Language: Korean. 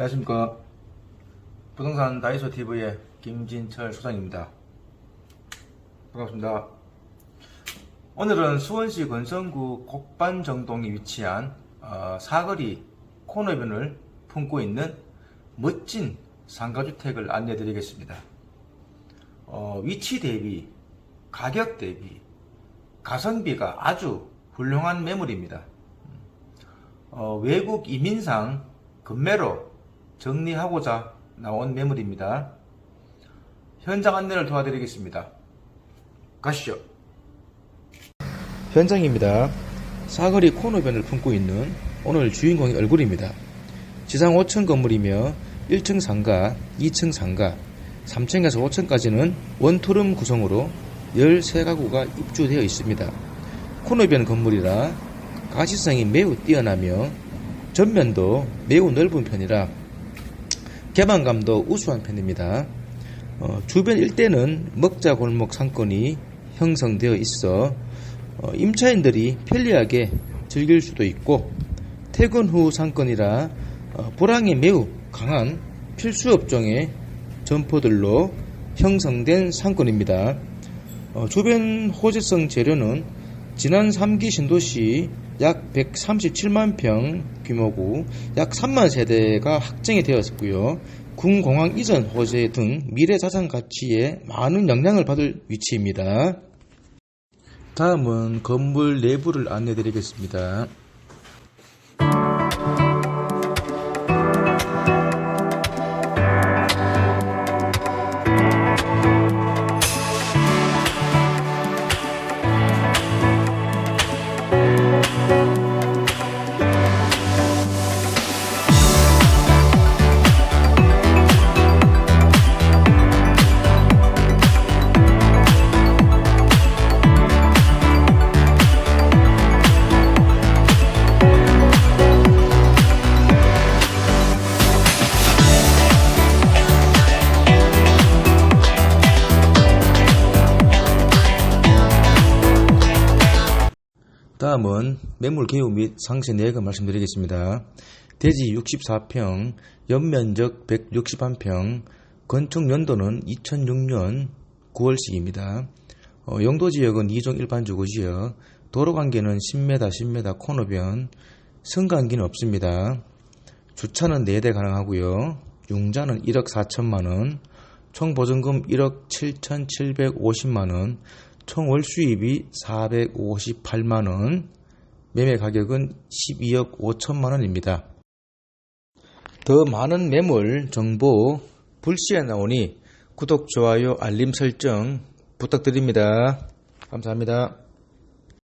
안녕하십니까. 부동산 다이소 TV의 김진철 소장입니다. 반갑습니다. 오늘은 수원시 권성구 곡반정동에 위치한 어, 사거리 코너변을 품고 있는 멋진 상가주택을 안내해 드리겠습니다. 어, 위치 대비, 가격 대비, 가성비가 아주 훌륭한 매물입니다. 어, 외국 이민상 급매로 정리하고자 나온 매물입니다. 현장 안내를 도와드리겠습니다. 가시죠. 현장입니다. 사거리 코너변을 품고 있는 오늘 주인공의 얼굴입니다. 지상 5층 건물이며 1층 상가, 2층 상가, 3층에서 5층까지는 원투룸 구성으로 13가구가 입주되어 있습니다. 코너변 건물이라 가시성이 매우 뛰어나며 전면도 매우 넓은 편이라 개방감도 우수한 편입니다. 어, 주변 일대는 먹자 골목 상권이 형성되어 있어 어, 임차인들이 편리하게 즐길 수도 있고 퇴근 후 상권이라 어, 보랑이 매우 강한 필수 업종의 점포들로 형성된 상권입니다. 어, 주변 호재성 재료는 지난 3기 신도시 약 137만 평 규모고 약 3만 세대가 확정이 되었고요. 군공항 이전 호재 등 미래 자산 가치에 많은 영향을 받을 위치입니다. 다음은 건물 내부를 안내 드리겠습니다. 다음은 매물 개요 및 상세 내역을 말씀드리겠습니다. 대지 64평, 연면적 161평, 건축 연도는 2006년 9월식입니다. 어, 용도 지역은 2종 일반 주거 지역, 도로 관계는 10m, 10m 코너변, 승강기는 없습니다. 주차는 4대 가능하고요. 융자는 1억 4천만 원, 총 보증금 1억 7,750만 원, 총월 수입이 458만 원, 매매 가격은 12억 5천만 원입니다. 더 많은 매물 정보 불시에 나오니 구독, 좋아요, 알림 설정 부탁드립니다. 감사합니다.